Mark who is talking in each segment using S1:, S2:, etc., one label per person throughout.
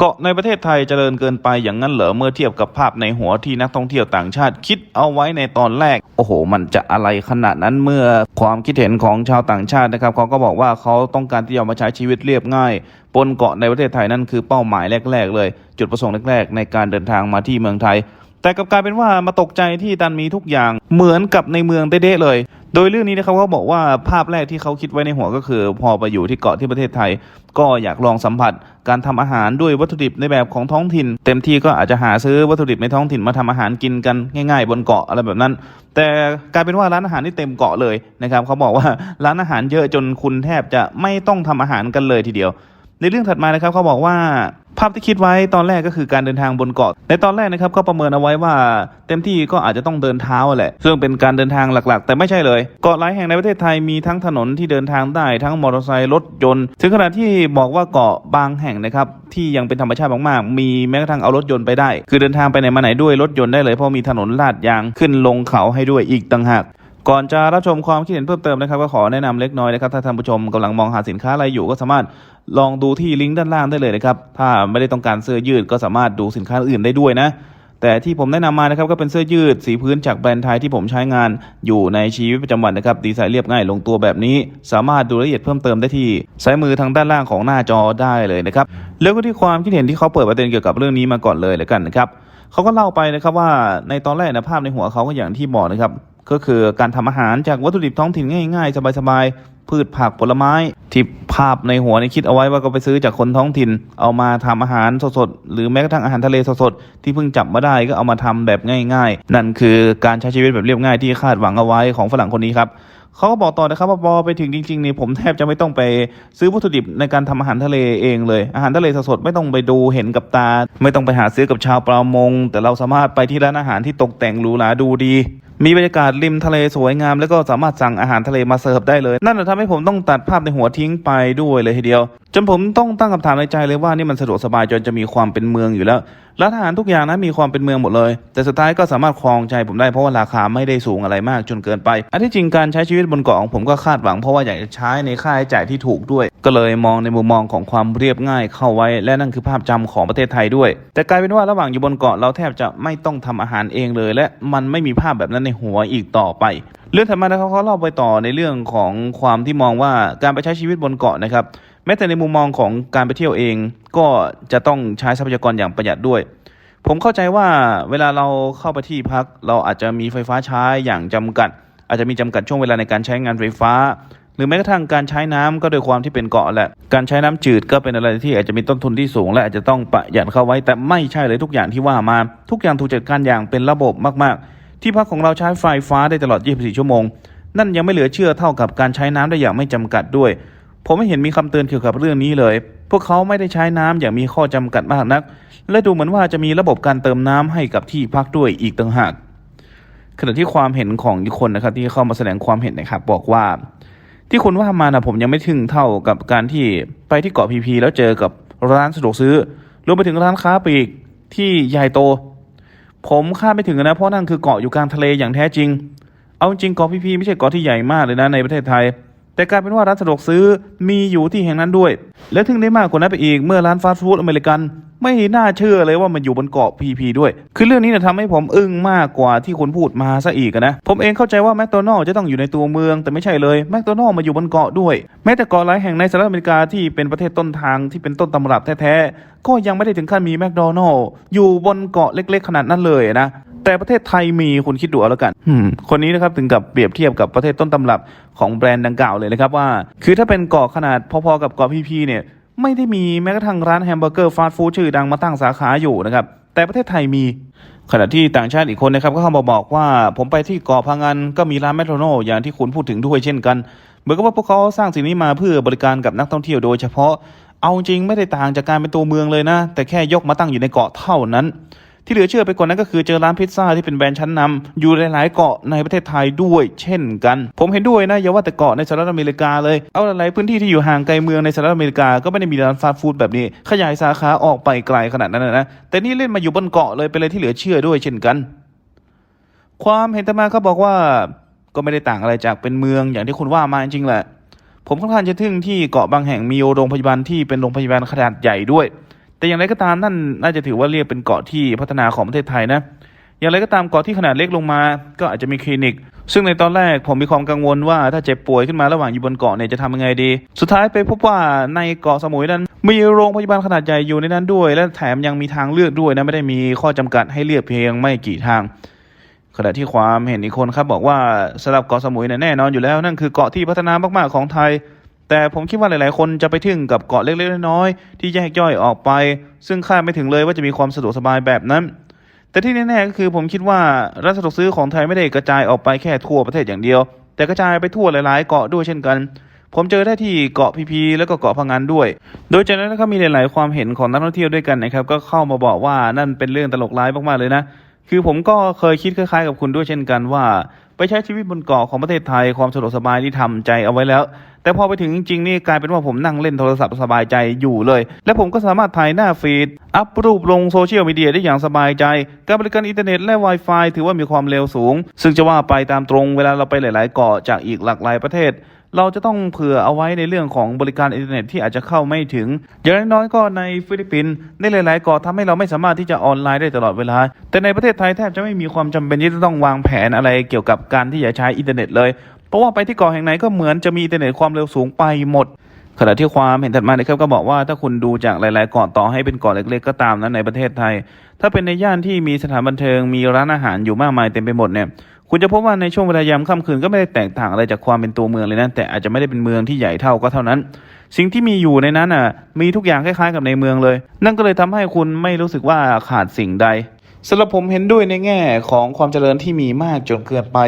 S1: เกาะในประเทศไทยเจริญเกินไปอย่างนั้นเหรอเมื่อเทียบกับภาพในหัวที่นักท่องเที่ยวต่างชาติ คิดเอาไว้ในตอนแรก โอ้โห มันจะอะไรขนาดนั้นเมื่อความคิดเห็นของชาวต่างชาตินะครับเขาก็บอกว่าเขาต้องการที่จะมาใช้ชีวิตเรียบง่ายบนเกาะในประเทศไทยนั่นคือเป้าหมายแรก ๆ เลย จุดประสงค์แรกๆ ในการเดินทางมาที่เมืองไทย แต่กลับกลายเป็นว่ามาตกใจที่ดันมีทุกอย่างเหมือนกับในเมืองเด๊ะๆเลย โดยเรื่องนี้นะครับเขาบอกว่าภาพแรกที่เขาคิดไว้ในหัวก็คือ พอไปอยู่ที่เกาะที่ประเทศไทย ก็อยากลองสัมผัสการทำอาหารด้วยวัตถุดิบในแบบของท้องถิ่น เต็มที่ก็อาจจะหาซื้อวัตถุดิบในท้องถิ่นมาทำอาหารกินกันง่าย ๆ บนเกาะอะไรแบบนั้น แต่กลายเป็นว่าร้านอาหารนี่เต็มเกาะเลยนะครับเขาบอกว่าร้านอาหารเยอะจนคุณแทบจะไม่ต้องทำอาหารกันเลยทีเดียว ในเรื่องถัดมานะครับเขาบอกว่าภาพที่คิดไว้ตอนแรกก็คือการเดินทางบนเกาะ ในตอนแรกนะครับเขาประเมินเอาไว้ว่า เต็มที่ก็อาจจะต้องเดินเท้าแหละ ซึ่งเป็นการเดินทางหลักๆ แต่ไม่ใช่เลย เกาะหลายแห่งในประเทศไทยมีทั้งถนนที่เดินทางได้ทั้งมอเตอร์ไซค์รถยนต์ ถึงขนาดที่บอกว่าเกาะบางแห่งนะครับที่ยังเป็นธรรมชาติมากๆ มีแม้กระทั่งเอารถยนต์ไปได้ คือเดินทางไปไหนมาไหนด้วยรถยนต์ได้เลยเพราะมีถนนลาดยางขึ้นลงเขาให้ด้วยอีกต่างหาก ก่อนจะรับชมความคิดเห็นเพิ่มเติมนะครับก็ขอแนะนำเล็กน้อยนะครับถ้าท่านผู้ชมกำลังมองหาสินค้าอะไรอยู่ก็สามารถลองดูที่ลิงก์ด้านล่างได้เลยนะครับถ้าไม่ได้ต้องการเสื้อยืดก็สามารถดูสินค้าอื่นได้ด้วยนะแต่ที่ผมแนะนำมานะครับก็เป็นเสื้อยืดสีพื้นจากแบรนด์ไทยที่ผมใช้งานอยู่ในชีวิตประจำวันนะครับดีไซน์เรียบง่ายลงตัวแบบนี้ สามารถดูรายละเอียดเพิ่มเติมได้ที่ซ้ายมือทางด้านล่างของหน้าจอได้เลยนะครับเรื่องที่ความคิดเห็นที่เขาเปิดประเด็นเกี่ยวกับเรื่องนี้มาก่อนเลยแล้วกันนะครับเขาก็เล่าไปนะครับว่าในตอนแรกนะภาพในหัวเขาก็อย่างที่บอกนะครับ ก็คือการทำอาหารจากวัตถุดิบท้องถิ่นง่ายๆ สบายๆ พืชผักผลไม้ ที่ภาพในหัวนี่คิดเอาไว้ว่าก็ไปซื้อจากคนท้องถิ่น เอามาทำอาหารสดๆ หรือแม้กระทั่งอาหารทะเลสดๆ ที่เพิ่งจับมาได้ก็เอามาทำแบบง่าย ๆ นั่นคือการใช้ชีวิตแบบเรียบง่ายที่คาดหวังเอาไว้ของฝรั่งคนนี้ครับเขาก็บอกต่อนะครับว่าพอไปถึงจริงๆนี่ผมแทบจะไม่ต้องไปซื้อวัตถุดิบในการทำอาหารทะเลเองเลย อาหารทะเลสดๆไม่ต้องไปดูเห็นกับตา ไม่ต้องไปหาซื้อกับชาวประมง แต่เราสามารถไปที่ร้านอาหารที่ตกแต่งหรูหราดูดี มีบรรยากาศริมทะเลสวยงาม แล้วก็สามารถสั่งอาหารทะเลมาเสิร์ฟได้เลย นั่นแหละทำให้ผมต้องตัดภาพในหัวทิ้งไปด้วยเลยทีเดียว จนผมต้องตั้งคำถามในใจเลยว่านี่มันสะดวกสบายจนจะมีความเป็นเมืองอยู่แล้วร้านอาหารทุกอย่างนะมีความเป็นเมืองหมดเลย แต่สุดท้ายก็สามารถครองใจผมได้เพราะว่าราคาไม่ได้สูงอะไรมากจนเกินไป อันที่จริงการใช้ชีวิตบนเกาะของผมก็คาดหวังเพราะว่าอยากจะใช้ในค่าใช้จ่ายที่ถูกด้วย ก็เลยมองในมุมมองของความเรียบง่ายเข้าไว้ และนั่นคือภาพจำของประเทศไทยด้วย แต่กลายเป็นว่าระหว่างอยู่บนเกาะเราแทบจะไม่ต้องทำอาหารเองเลย และมันไม่มีภาพแบบนั้นในหัวอีกต่อไป เรื่องถัดมานะครับเขาเล่าไปต่อในเรื่องของความที่มองว่าการไปใช้ชีวิตบนเกาะนะครับแม้แต่ในมุมมองของการไปเที่ยวเอง ก็จะต้องใช้ทรัพยากรอย่างประหยัดด้วยผมเข้าใจว่าเวลาเราเข้าไปที่พัก เราอาจจะมีไฟฟ้าใช้อย่างจำกัด อาจจะมีจำกัดช่วงเวลาในการใช้งานไฟฟ้า หรือแม้กระทั่งการใช้น้ำก็โดยความที่เป็นเกาะแหละ การใช้น้ำจืดก็เป็นอะไรที่อาจจะมีต้นทุนที่สูง และอาจจะต้องประหยัดเข้าไว้ แต่ไม่ใช่เลยทุกอย่างที่ว่ามา ทุกอย่างถูกจัดการอย่างเป็นระบบมาก ๆ ที่พักของเราใช้ไฟฟ้าได้ตลอด 24 ชั่วโมง นั่นยังไม่เหลือเชื่อเท่ากับการใช้น้ำได้อย่างไม่จำกัดด้วย ผมไม่เห็นมีคำเตือนเกี่ยวกับเรื่องนี้เลย พวกเขาไม่ได้ใช้น้ำอย่างมีข้อจำกัดมากนัก และดูเหมือนว่าจะมีระบบการเติมน้ำให้กับที่พักด้วยอีกต่างหากขณะที่ความเห็นของอีกคนนะครับที่เข้ามาแสดงความเห็นนะครับบอกว่า ที่คุณว่ามานะผมยังไม่ถึงเท่ากับการที่ไปที่เกาะพีพีแล้วเจอกับร้านสะดวกซื้อรวมไปถึงร้านค้าปลีกที่ใหญ่โต ผมคาดไม่ถึงนะเพราะนั่นคือเกาะอยู่กลางทะเลอย่างแท้จริง เอาจริงเกาะพีพีไม่ใช่เกาะที่ใหญ่มากเลยนะในประเทศไทย แต่กลายเป็นว่าร้านสะดวกซื้อมีอยู่ที่แห่งนั้นด้วย และถึงได้มากกว่านั้นไปอีกเมื่อร้านฟาสต์ฟู้ดอเมริกัน ไม่น่าเชื่อเลยว่ามันอยู่บนเกาะพีพีด้วย คือเรื่องนี้เนี่ยทำให้ผมอึ้งมากกว่าที่คุณพูดมาซะอีกนะ ผมเองเข้าใจว่าแมคโดนัลล์จะต้องอยู่ในตัวเมือง แต่ไม่ใช่เลยแมคโดนัลล์มาอยู่บนเกาะด้วย แม้แต่เกาะหลายแห่งในสหรัฐอเมริกาที่เป็นประเทศต้นทางที่เป็นต้นตำรับแท้ๆก็ยังไม่ได้ถึงขั้นมีแมคโดนัลล์อยู่บนเกาะเล็ก ๆ ขนาดนั้นเลยนะ แต่ประเทศไทยมีคุณคิดดูเอาแล้วกันอืมคนนี้นะครับถึงกับเปรียบเทียบกับประเทศต้นตำรับของแบรนด์ดังกล่าวเลยนะครับว่า คือถ้าเป็นเกาะขนาดพอๆกับเกาะพีพีเนี่ยไม่ได้มีแม้กระทั่งร้านแฮมเบอร์เกอร์ฟาสต์ฟู้ดชื่อดังมาตั้งสาขาอยู่นะครับแต่ประเทศไทยมีขณะที่ต่างชาติอีกคนนะครับก็เข้ามาบอกว่า ผมไปที่เกาะพังงานก็มีร้านแมคโดนัลล์อย่างที่คุณพูดถึงด้วยเช่นกัน เหมือนกับว่าพวกเขาสร้างสิ่งนี้มาเพื่อบริการกับนักท่องเที่ยวโดยเฉพาะเอาจริงไม่ได้ต่างจากการเป็นตัวเมืองเลยนะ แต่แค่ยกมาตั้งอยู่ในเกาะเท่านั้น ที่เหลือเชื่อไปกว่านั้นก็คือเจอร้านพิซซ่าที่เป็นแบรนด์ชั้นนำอยู่หลาย ๆ เกาะในประเทศไทยด้วย เช่นกัน ผมเห็นด้วยนะอย่าว่าแต่เกาะในสหรัฐอเมริกาเลย เอาหลายๆพื้นที่ที่อยู่ห่างไกลเมืองในสหรัฐอเมริกาก็ไม่ได้มีร้านฟาสต์ฟู้ดแบบนี้ ขยายสาขาออกไปไกลขนาดนั้นนะแต่นี่เล่นมาอยู่บนเกาะเลยเป็นอะไรที่เหลือเชื่อด้วยเช่นกัน ความเห็นต่มาเขาบอกว่าก็ไม่ได้ต่างอะไรจากเป็นเมืองอย่างที่คุณว่ามาจริงๆแหละผมค่อนข้างจะทึ่งที่เกาะบางแห่งมีโรงพยาบาลที่เป็นโรงพยาบาลขนาดใหญ่ด้วย แต่อย่างไรก็ตามนั่นน่าจะถือว่าเรียกเป็นเกาะที่พัฒนาของประเทศไทยนะอย่างไรก็ตามเกาะที่ขนาดเล็กลงมา ก็อาจจะมีคลินิก ซึ่งในตอนแรกผมมีความกังวลว่าถ้าเจ็บป่วยขึ้นมาระหว่างอยู่บนเกาะเนี่ยจะทำยังไงดี สุดท้ายไปพบว่าในเกาะสมุยนั้น มีโรงพยาบาลขนาดใหญ่อยู่ในนั้นด้วย และแถมยังมีทางเลือกด้วยนะไม่ได้มีข้อจำกัดให้เลือกเพียงไม่กี่ทาง ขณะที่ความเห็นอีกคนครับบอกว่าสำหรับเกาะสมุยเนี่ยแน่นอนอยู่แล้ว นั่นคือเกาะที่พัฒนามากๆของไทย แต่ผมคิดว่าหลาย ๆ คนจะไปทึ่งกับเกาะเล็ก ๆ น้อยๆที่แยกย่อยออกไป ซึ่งคาดไม่ถึงเลยว่าจะมีความสะดวกสบายแบบนั้น แต่ที่แน่ ๆ ก็คือผมคิดว่าร้านสะดวกซื้อของไทยไม่ได้กระจายออกไปแค่ทั่วประเทศอย่างเดียว แต่กระจายไปทั่วหลาย ๆ เกาะด้วยเช่นกัน ผมเจอได้ที่เกาะพีพีแล้วก็เกาะพังงานด้วย โดยจากนั้นนะครับมีหลาย ๆ ความเห็นของนักท่องเที่ยวด้วยกันนะครับก็เข้ามาบอกว่านั่นเป็นเรื่องตลกร้ายมาก ๆ เลยนะคือผมก็เคยคิดคล้าย ๆ กับคุณด้วยเช่นกันว่า ไปใช้ชีวิตบนเกาะของประเทศไทยความสะดวกสบายที่ทำใจเอาไว้แล้ว แต่พอไปถึงจริงๆนี่กลายเป็นว่าผมนั่งเล่นโทรศัพท์สบายใจอยู่เลย และผมก็สามารถถ่ายหน้าฟีด อัพรูปลงโซเชียลมีเดียได้อย่างสบายใจ การบริการอินเทอร์เน็ตและ Wi-Fi ถือว่ามีความเร็วสูง ซึ่งจะว่าไปตามตรงเวลาเราไปหลาย ๆ เกาะจากอีกหลากหลายประเทศ เราจะต้องเผื่อเอาไว้ในเรื่องของบริการอินเทอร์เน็ตที่อาจจะเข้าไม่ถึง อย่างน้อยๆก็ในฟิลิปปินส์ในหลายๆเกาะทำให้เราไม่สามารถที่จะออนไลน์ได้ตลอดเวลา แต่ในประเทศไทยแทบจะไม่มีความจำเป็นที่จะต้องวางแผนอะไรเกี่ยวกับการที่จะใช้อินเทอร์เน็ตเลยเพราะว่าไปที่เกาะแห่งไหนก็เหมือนจะมีอินเทอร์เน็ตความเร็วสูงไปหมดขณะที่ความเห็นถัดมานะครับก็บอกว่าถ้าคุณดูจากหลาย ๆเกาะต่อให้เป็นเกาะเล็ก ๆ ก็ตามนะในประเทศไทย ถ้าเป็นในย่านที่มีสถานบันเทิงมีร้านอาหารอยู่มากมายเต็มไปหมดเนี่ย คุณจะพบว่าในช่วงเวลายามค่ำคืนก็ไม่ได้แตกต่างอะไรจากความเป็นตัวเมืองเลยนะแต่อาจจะไม่ได้เป็นเมืองที่ใหญ่เท่าก็เท่านั้น สิ่งที่มีอยู่ในนั้นอะมีทุกอย่างคล้ายๆกับในเมืองเลย นั่นก็เลยทำให้คุณไม่รู้สึกว่าขาดสิ่งใดสำหรับผมเห็นด้วยในแง่ของความเจริญที่มีมากจนเกินไป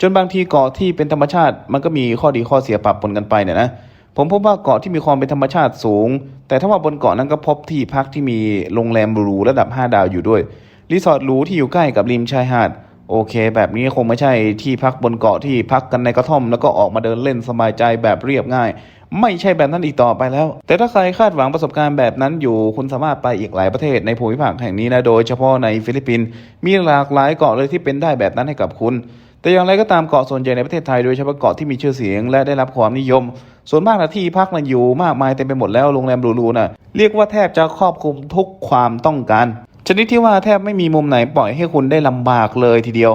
S1: จนบางทีเกาะที่เป็นธรรมชาติ มันก็มีข้อดีข้อเสียปะปนกันไปเนี่ยนะผมพบว่าเกาะที่มีความเป็นธรรมชาติสูง แต่ถ้าว่าบนเกาะนั้นก็พบที่พักที่มีโรงแรมหรูระดับ 5 ดาวอยู่ด้วยรีสอร์ทหรูที่อยู่ใกล้กับริมชายหาด โอเค แบบนี้คงไม่ใช่ที่พักบนเกาะที่พักกันในกระท่อม แล้วก็ออกมาเดินเล่นสบายใจแบบเรียบง่าย ไม่ใช่แบบนั้นอีกต่อไปแล้ว แต่ถ้าใครคาดหวังประสบการณ์แบบนั้นอยู่คุณสามารถไปอีกหลายประเทศในภูมิภาคแห่งนี้นะโดยเฉพาะในฟิลิปปินส์มีหลากหลายเกาะเลยที่เป็นได้แบบนั้นให้กับคุณ แต่อย่างไรก็ตามเกาะส่วนใหญ่ในประเทศไทยโดยเฉพาะเกาะที่มีชื่อเสียง และได้รับความนิยม ส่วนมากนะที่พักมันอยู่มากมายเต็มไปหมดแล้วโรงแรมหรูๆน่ะเรียกว่าแทบจะครอบคลุมทุกความต้องการ ชนิดที่ว่าแทบไม่มีมุมไหนปล่อยให้คุณได้ลำบากเลยทีเดียว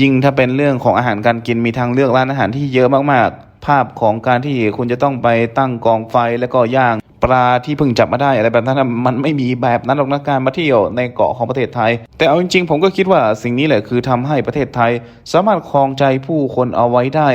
S1: ยิ่งถ้าเป็นเรื่องของอาหารการกินมีทางเลือกร้านอาหารที่เยอะมากๆ ภาพของการที่คุณจะต้องไปตั้งกองไฟแล้วก็ย่างปลาที่เพิ่งจับมาได้อะไรแบบนั้นมันไม่มีแบบนั้นหรอกนะการมาเที่ยวในเกาะของประเทศไทย แต่เอาจริงๆ ผมก็คิดว่าสิ่งนี้แหละคือทำให้ประเทศไทย สามารถครองใจผู้คนเอาไว้ได้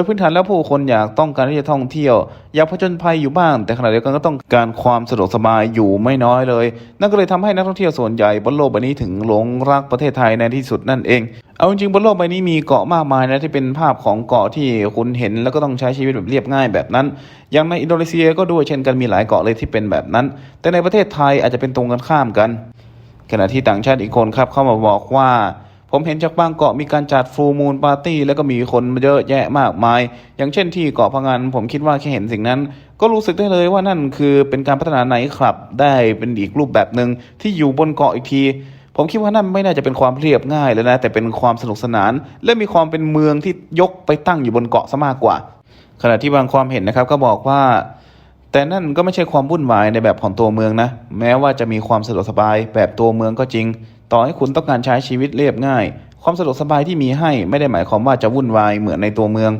S1: ยพื้นฐานแล้วผู้คนอยากต้องการที่จะท่องเที่ยว อยากผจญภัยอยู่บ้าง แต่ขณะเดียวกันก็ต้องการความสะดวกสบายอยู่ไม่น้อยเลย นั่นก็เลยทำให้นักท่องเที่ยวส่วนใหญ่บนโลกใบนี้ถึงหลงรักประเทศไทยในที่สุดนั่นเองเอาจริงๆบนโลกใบนี้มีเกาะมากมายนะที่เป็นภาพของเกาะที่คุณเห็นแล้วก็ต้องใช้ชีวิตแบบเรียบง่ายแบบนั้น อย่างในอินโดนีเซียก็ด้วยเช่นกันมีหลายเกาะเลยที่เป็นแบบนั้น แต่ในประเทศไทยอาจจะเป็นตรงกันข้ามกัน ขณะที่ต่างชาติอีกคนครับเข้ามาบอกว่า ผมเห็นจากบางเกาะมีการจัดฟูมูลปาร์ตี้แล้วก็มีคนเยอะแยะมากมาย อย่างเช่นที่เกาะพังงานผมคิดว่าแค่เห็นสิ่งนั้น ก็รู้สึกได้เลยว่านั่นคือเป็นการพัฒนาไนท์คลับ ได้เป็นอีกรูปแบบหนึ่งที่อยู่บนเกาะอีกที ผมคิดว่านั่นไม่น่าจะเป็นความเรียบง่ายแล้วนะ แต่เป็นความสนุกสนาน และมีความเป็นเมืองที่ยกไปตั้งอยู่บนเกาะซะมากกว่า ขณะที่บางความเห็นนะครับก็บอกว่าแต่นั่นก็ไม่ใช่ความวุ่นวายในแบบของตัวเมืองนะ แม้ว่าจะมีความสะดวกสบายแบบตัวเมืองก็จริง ต่อให้คุณต้องการใช้ชีวิตเรียบง่าย ความสะดวกสบายที่มีให้ไม่ได้หมายความว่าจะวุ่นวายเหมือนในตัวเมือง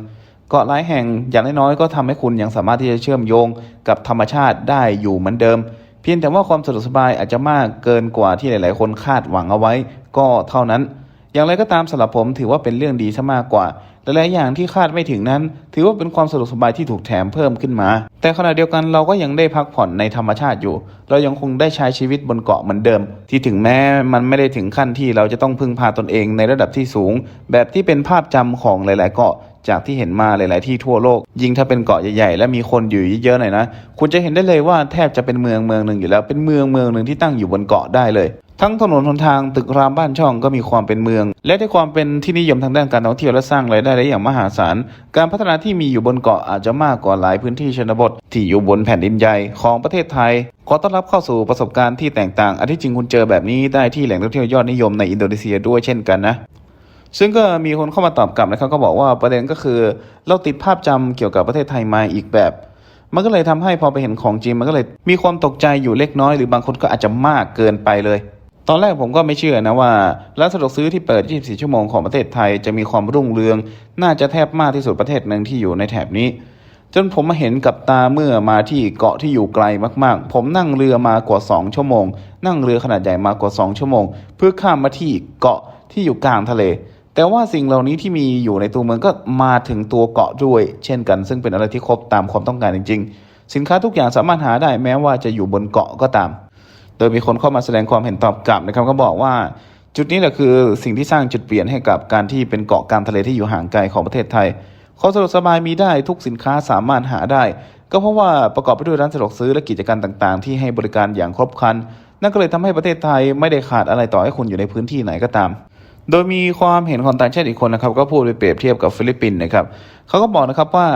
S1: เกาะหลายแห่งอย่างน้อยๆก็ทำให้คุณยังสามารถที่จะเชื่อมโยงกับธรรมชาติได้อยู่เหมือนเดิม เพียงแต่ว่าความสะดวกสบายอาจจะมากเกินกว่าที่หลาย ๆ คนคาดหวังเอาไว้ ก็เท่านั้น อย่างไรก็ตามสำหรับผมถือว่าเป็นเรื่องดีซะมากกว่า หลายๆอย่างที่คาดไม่ถึงนั้น ถือว่าเป็นความสะดวกสบายที่ถูกแถมเพิ่มขึ้นมา แต่ขณะเดียวกันเราก็ยังได้พักผ่อนในธรรมชาติอยู่ เรายังคงได้ใช้ชีวิตบนเกาะเหมือนเดิม ที่ถึงแม้มันไม่ได้ถึงขั้นที่เราจะต้องพึ่งพาตนเองในระดับที่สูง แบบที่เป็นภาพจำของหลาย ๆ เกาะ จากที่เห็นมาหลาย ๆ ที่ทั่วโลก ยิ่งถ้าเป็นเกาะใหญ่ ๆ และมีคนอยู่เยอะๆหน่อยนะ คุณจะเห็นได้เลยว่าแทบจะเป็นเมืองเมืองหนึ่งอยู่แล้ว เป็นเมืองเมืองหนึ่งที่ตั้งอยู่บนเกาะได้เลย ทั้งถนนหนทางตึกรามบ้านช่องก็มีความเป็นเมือง และได้ความเป็นที่นิยมทางด้านการท่องเที่ยวและสร้างรายได้ได้อย่างมหาศาล การพัฒนาที่มีอยู่บนเกาะอาจจะมากกว่าหลายพื้นที่ชนบท ที่อยู่บนแผ่นดินใหญ่ของประเทศไทย ขอต้อนรับเข้าสู่ประสบการณ์ที่แตกต่างอันที่จริงคุณเจอแบบนี้ได้ที่แหล่งท่องเที่ยวยอดนิยมในอินโดนีเซียด้วยเช่นกันนะ ซึ่งก็มีคนเข้ามาตอบกลับนะครับก็บอกว่าประเด็นก็คือเราติดภาพจำเกี่ยวกับประเทศไทยมาอีกแบบ มันก็เลยทำให้พอไปเห็นของจริงมันก็เลยมีความตกใจอยู่เล็กน้อยหรือบางคนก็อาจจะมากเกินไปเลย ตอนแรกผมก็ไม่เชื่อนะว่าร้านสะดวกซื้อที่เปิด 24 ชั่วโมงของประเทศไทยจะมีความรุ่งเรือง น่าจะแทบมากที่สุดประเทศหนึ่งที่อยู่ในแถบนี้จนผมมาเห็นกับตาเมื่อมาที่เกาะที่อยู่ไกลมากๆ ผมนั่งเรือมากว่า 2 ชั่วโมง นั่งเรือขนาดใหญ่มากว่า 2 ชั่วโมง เพื่อข้ามมาที่เกาะที่อยู่กลางทะเล แต่ว่าสิ่งเหล่านี้ที่มีอยู่ในตัวเมืองก็มาถึงตัวเกาะด้วย เช่นกัน ซึ่งเป็นอะไรที่ครบตามความต้องการจริง ๆ สินค้าทุกอย่างสามารถหาได้แม้ว่าจะอยู่บนเกาะก็ตาม โดยมีคนเข้ามาแสดงความเห็นตอบกลับนะครับก็บอกว่า จุดนี้แหละคือสิ่งที่สร้างจุดเปลี่ยนให้กับการที่เป็นเกาะกลางทะเลที่อยู่ห่างไกลของประเทศไทยความสะดวกสบายมีได้ทุกสินค้าสามารถหาได้ ก็เพราะว่าประกอบไปด้วยร้านสะดวกซื้อและกิจการต่างๆ ที่ให้บริการอย่างครบครัน นั่นก็เลยทำให้ประเทศไทยไม่ได้ขาดอะไรต่อให้คุณอยู่ในพื้นที่ไหนก็ตาม โดยมีความเห็นของต่างชาติอีกคนนะครับ ก็พูดไปเปรียบเทียบกับฟิลิปปินส์นะครับเขาก็บอกนะครับว่า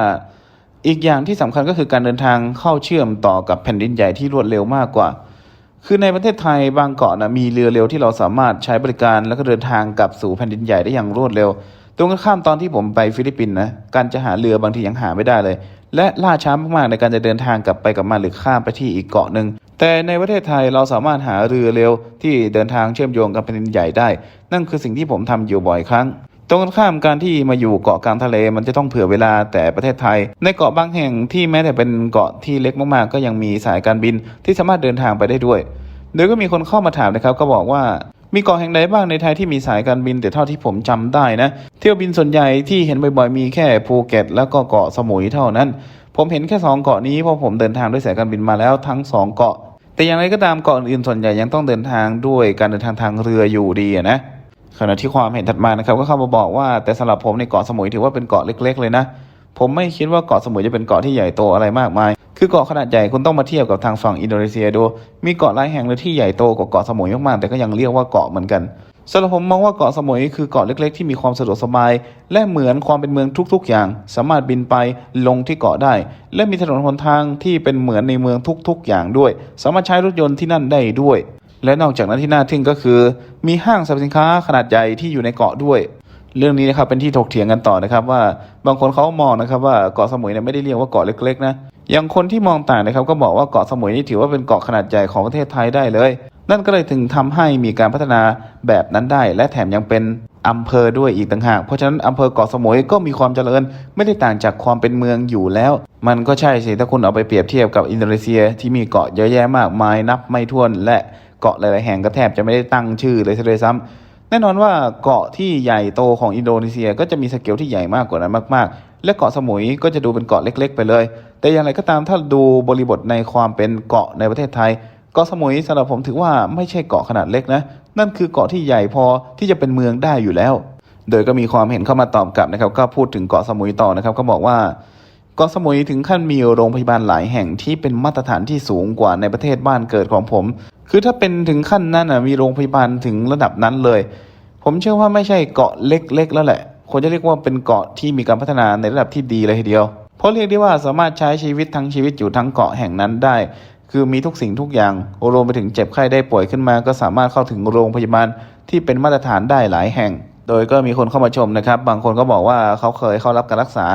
S1: อีกอย่างที่สำคัญก็คือการเดินทางเข้าเชื่อมต่อกับแผ่นดินใหญ่ที่รวดเร็วมากกว่า คือในประเทศไทยบางเกาะนะมีเรือเร็วที่เราสามารถใช้บริการแล้วก็เดินทางกลับสู่แผ่นดินใหญ่ได้อย่างรวดเร็ว ตรงกันข้ามตอนที่ผมไปฟิลิปปินส์นะการจะหาเรือบางทียังหาไม่ได้เลย และล่าช้ามากๆในการจะเดินทางกลับไปกลับมาหรือข้ามไปที่อีกเกาะหนึ่ง แต่ในประเทศไทยเราสามารถหาเรือเร็วที่เดินทางเชื่อมโยงกับแผ่นดินใหญ่ได้ นั่นคือสิ่งที่ผมทำอยู่บ่อยครั้ง ตรงกันข้ามการที่มาอยู่เกาะกลางทะเลมันจะต้องเผื่อเวลาแต่ประเทศไทย ในเกาะบางแห่งที่แม้แต่เป็นเกาะที่เล็กมากๆ ก็ยังมีสายการบินที่สามารถเดินทางไปได้ด้วย โดยก็มีคนเข้ามาถามนะครับ ก็บอกว่ามีเกาะแห่งใดบ้างในไทยที่มีสายการบินแต่เท่าที่ผมจำได้นะ เที่ยวบินส่วนใหญ่ที่เห็นบ่อยๆมีแค่ภูเก็ต แล้วก็เกาะสมุยเท่านั้น ผมเห็นแค่สองเกาะนี้เพราะผมเดินทางด้วยสายการบินมาแล้วทั้งสองเกาะ แต่อย่างไรก็ตามเกาะอื่นๆส่วนใหญ่ยังต้องเดินทางด้วยการเดินทางทางเรืออยู่ดีนะขณะที่ความเห็นถัดมานะครับก็เข้ามาบอกว่าแต่สำหรับผมในเกาะสมุยถือว่าเป็นเกาะเล็ก ๆ เลยนะผมไม่คิดว่าเกาะสมุยจะเป็นเกาะที่ใหญ่โตอะไรมากมาย คือเกาะขนาดใหญ่คุณต้องมาเทียบกับทางฝั่งอินโดนีเซียดู มีเกาะหลายแห่งเลยที่ใหญ่โตกว่าเกาะสมุยมากๆแต่ก็ยังเรียกว่าเกาะเหมือนกัน สำหรับผมมองว่าเกาะสมุยคือเกาะเล็กๆ ที่มีความสะดวกสบาย และเหมือนความเป็นเมืองทุกๆ อย่าง สามารถบินไปลงที่เกาะได้ และมีถนนหนทางที่เป็นเหมือนในเมืองทุกๆ อย่างด้วย สามารถใช้รถยนต์ที่นั่นได้ด้วย และนอกจากนั้นที่น่าทึ่งก็คือ มีห้างสรรพสินค้าขนาดใหญ่ที่อยู่ในเกาะด้วยเรื่องนี้นะครับเป็นที่ถกเถียงกันต่อนะครับว่าบางคนเขามองนะครับว่าเกาะสมุยเนี่ยไม่ได้เรียกว่าเกาะเล็กๆนะอย่างคนที่มองต่างนะครับก็บอกว่าเกาะสมุยนี่ถือว่าเป็นเกาะขนาดใหญ่ของประเทศไทยได้เลย นั่นก็เลยถึงทำให้มีการพัฒนาแบบนั้นได้ และแถมยังเป็นอำเภอด้วยอีกต่างหาก เพราะฉะนั้นอำเภอเกาะสมุยก็มีความเจริญ ไม่ได้ต่างจากความเป็นเมืองอยู่แล้ว มันก็ใช่สิถ้าคุณเอาไปเปรียบเทียบกับอินโดนีเซียที่มีเกาะเยอะแยะมากมายนับไม่ถ้วน และเกาะหลาย ๆ แห่งก็แทบจะไม่ได้ตั้งชื่อเลยซะด้วยซ้ำแน่นอนว่าเกาะที่ใหญ่โตของอินโดนีเซียก็จะมีสเกลที่ใหญ่มากกว่านั้นมาก ๆ และเกาะสมุยก็จะดูเป็นเกาะเล็ก ๆ ไปเลย แต่อย่างไรก็ตามถ้าดูบริบทในความเป็นเกาะในประเทศไทย เกาะสมุยสำหรับผมถือว่าไม่ใช่เกาะขนาดเล็กนะ นั่นคือเกาะที่ใหญ่พอที่จะเป็นเมืองได้อยู่แล้ว โดยก็มีความเห็นเข้ามาตอบกลับนะครับ ก็พูดถึงเกาะสมุยต่อนะครับ ก็บอกว่าเกาะสมุยถึงขั้นมีโรงพยาบาลหลายแห่งที่เป็นมาตรฐานที่สูงกว่าในประเทศบ้านเกิดของผม คือถ้าเป็นถึงขั้นนั้นนะมีโรงพยาบาลถึงระดับนั้นเลย ผมเชื่อว่าไม่ใช่เกาะเล็กๆแล้วแหละควรจะเรียกว่าเป็นเกาะที่มีการพัฒนาในระดับที่ดีเลยทีเดียว เพราะเรียกได้ว่าสามารถใช้ชีวิตทั้งชีวิตอยู่ทั้งเกาะแห่งนั้นได้ คือมีทุกสิ่งทุกอย่างรวมไปถึงเจ็บไข้ได้ป่วยขึ้นมา ก็สามารถเข้าถึงโรงพยาบาลที่เป็นมาตรฐานได้หลายแห่ง โดยก็มีคนเข้ามาชมนะครับ บางคนก็บอกว่าเขาเคยเข้ารับการรักษา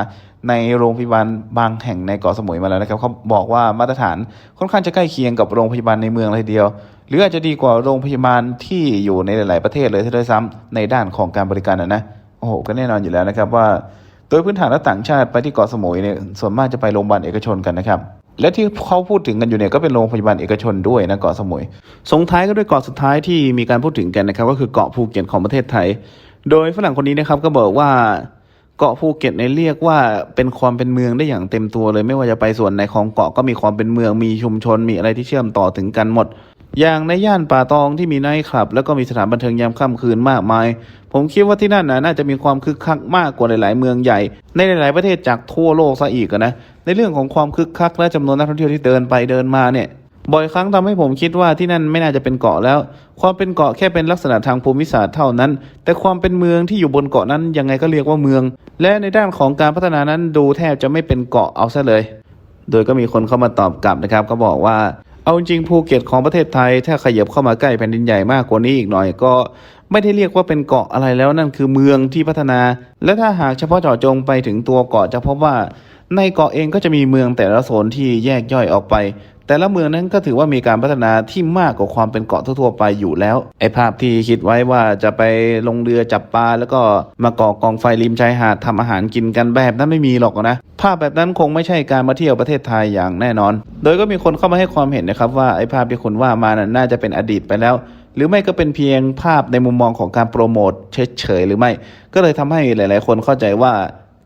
S1: ในโรงพยาบาลบางแห่งในเกาะสมุยมาแล้วนะครับเขาบอกว่ามาตรฐานค่อนข้างจะใกล้เคียงกับโรงพยาบาลในเมืองเลยเดียว หรืออาจจะดีกว่าโรงพยาบาลที่อยู่ในหลาย ๆ ประเทศเลยที่ด้วยซ้ำในด้านของการบริการนะนะโอ้โหก็แน่นอนอยู่แล้วนะครับว่า โดยพื้นฐานแล้วต่างชาติไปที่เกาะสมุยเนี่ยส่วนมากจะไปโรงพยาบาลเอกชนกันนะครับ และที่เขาพูดถึงกันอยู่เนี่ยก็เป็นโรงพยาบาลเอกชนด้วยนะเกาะสมุยส่งท้ายก็ด้วยเกาะสุดท้ายที่มีการพูดถึงกันนะครับ ก็คือเกาะภูเก็ตของประเทศไทย โดยฝรั่งคนนี้นะครับก็บอกว่าเกาะภูเก็ตเนี่ยเรียกว่าเป็นความเป็นเมืองได้อย่างเต็มตัวเลย ไม่ว่าจะไปส่วนไหนของเกาะก็มีความเป็นเมืองมีชุมชนมีอะไรที่เชื่อมต่อถึงกันหมด อย่างในย่านป่าตองที่มีไนท์คลับ แล้วก็มีสถานบันเทิงยามค่ำคืนมากมาย ผมคิดว่าที่นั่นนะน่าจะมีความคึกคักมากกว่าหลาย ๆ เมืองใหญ่ ในหลาย ๆ ประเทศจากทั่วโลกซะอีกนะ ในเรื่องของความคึกคักและจำนวนนักท่องเที่ยวที่เดินไปเดินมาเนี่ย บ่อยครั้งทำให้ผมคิดว่าที่นั่นไม่น่าจะเป็นเกาะแล้ว ความเป็นเกาะแค่เป็นลักษณะทางภูมิศาสตร์เท่านั้น แต่ความเป็นเมืองที่อยู่บนเกาะนั้นยังไงก็เรียกว่าเมือง และในด้านของการพัฒนานั้นดูแทบจะไม่เป็นเกาะเอาซะเลย โดยก็มีคนเข้ามาตอบกลับนะครับ ก็บอกว่า เอาจริงภูเก็ตของประเทศไทย ถ้าขยับเข้ามาใกล้แผ่นดินใหญ่มากกว่านี้อีกหน่อยก็ ไม่ได้เรียกว่าเป็นเกาะอะไรแล้วนั่นคือเมืองที่พัฒนา และถ้าหากเฉพาะเจาะจงไปถึงตัวเกาะจะพบว่าในเกาะเองก็จะมีเมืองแต่ละโซนที่แยกย่อยออกไป แต่ละเมืองนั้นก็ถือว่ามีการพัฒนาที่มากกว่าความเป็นเกาะทั่วๆไปอยู่แล้วไอ้ภาพที่คิดไว้ว่าจะไปลงเรือจับปลาแล้วก็มาก่อกองไฟริมชายหาดทำอาหารกินกันแบบนั้นไม่มีหรอกนะภาพแบบนั้นคงไม่ใช่การมาเที่ยวประเทศไทยอย่างแน่นอน โดยก็มีคนเข้ามาให้ความเห็นนะครับว่าไอ้ภาพที่คุณว่ามานั้นน่าจะเป็นอดีตไปแล้ว หรือไม่ก็เป็นเพียงภาพในมุมมองของการโปรโมทเฉยๆหรือไม่ ก็เลยทำให้หลาย ๆ คนเข้าใจว่า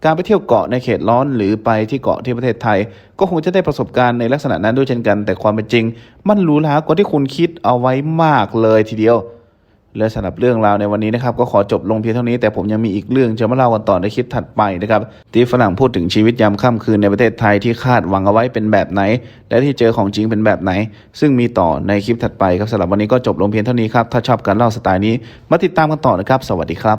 S1: การไปเที่ยวเกาะในเขตร้อนหรือไปที่เกาะที่ประเทศไทย ก็คงจะได้ประสบการณ์ในลักษณะนั้นด้วยเช่นกัน แต่ความเป็นจริง มันหรูหรากว่าที่คุณคิดเอาไว้มากเลยทีเดียว และสำหรับเรื่องราวในวันนี้นะครับก็ขอจบลงเพียงเท่านี้แต่ผมยังมีอีกเรื่องจะมาเล่ากันต่อในคลิปถัดไปนะครับที่ฝรั่งพูดถึงชีวิตยามค่ำคืนในประเทศไทยที่คาดหวังเอาไว้เป็นแบบไหน และที่เจอของจริงเป็นแบบไหน ซึ่งมีต่อในคลิปถัดไปครับสำหรับวันนี้ก็จบลงเพียงเท่านี้ครับถ้าชอบการเล่าสไตล์นี้มาติดตามกันต่อนะครับ สวัสดีครับ